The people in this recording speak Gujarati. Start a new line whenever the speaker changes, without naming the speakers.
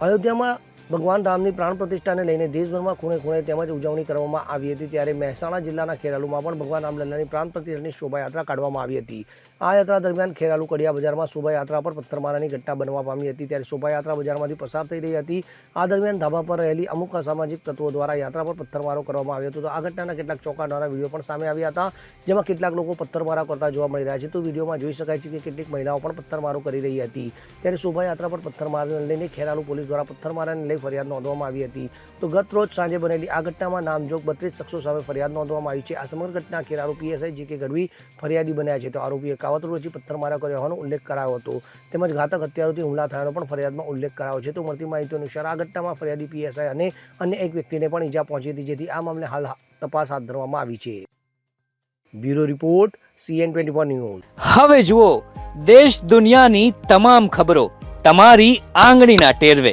અયોધ્યામાં ભગવાન રામની પ્રાણ પ્રતિષ્ઠાને લઈને દેશભરમાં ખૂણે ખૂણે તેમજ ઉજવણી કરવામાં આવી હતી ત્યારે મહેસાણા જિલ્લાના ખેરાલુમાં પણ ભગવાન રામલલ્લાની પ્રાણ પ્રતિષ્ઠાની શોભાયાત્રા કાઢવામાં આવી હતી. આ યાત્રા દરમિયાન ખેરાલુ કડિયા બજારમાં શોભાયાત્રા પર પથ્થરમારાની ઘટના બનવા પામી હતી ત્યારે શોભાયાત્રા બજારમાંથી પસાર થઈ રહી હતી. આ દરમિયાન ધાબા પર રહેલી અમુક અસામાજિક તત્વો દ્વારા યાત્રા પર પથ્થરમારો કરવામાં આવ્યો હતો. તો આ ઘટનાના કેટલાક ચોંકાવનારા વીડિયો પણ સામે આવ્યા હતા, જેમાં કેટલાક લોકો પથ્થરમારા કરતા જોવા મળી રહ્યા છે. તો વિડીયોમાં જોઈ શકાય છે કે કેટલીક મહિલાઓ પણ પથ્થરમારો કરી રહી હતી. ત્યારે શોભાયાત્રા પર પથ્થરમારાને લઈને ખેરાલુ પોલીસ દ્વારા પથ્થરમારાને લઈ ફરિયાદ નોંધવામાં આવી હતી. તો ગત રોજ સાંજે બનેલી આ ઘટનામાં નામજોગ બત્રીસ શખ્સો સામે ફરિયાદ નોંધવામાં આવી છે. આ સમગ્ર ઘટના ખેરાલુ પીએસઆઈ જી કે ગઢવી ફરિયાદી બન્યા છે. તો આરોપીએ કાવતરું રચી પથ્થરમારા કર્યો હોવાનો ઉલ્લેખ કરાયો હતો. તેમજ ઘાતક હત્યારોથી હુમલા થયાનો પણ ફરિયાદમાં ઉલ્લેખ કરાયો છે. તો મળતી માહિતી અનુસાર આ ઘટનામાં ફરિયાદી પીએસઆઈ અને અન્ય એક વ્યક્તિને પણ ઈજા પહોંચી હતી, જેથી આ મામલે હાલ તપાસ હાથ ધરવામાં આવી છે. Bureau report, CN twenty four news.
હવે જુઓ, દેશ દુનિયાની તમામ ખબરો તમારી આંગળીના ટેરવે.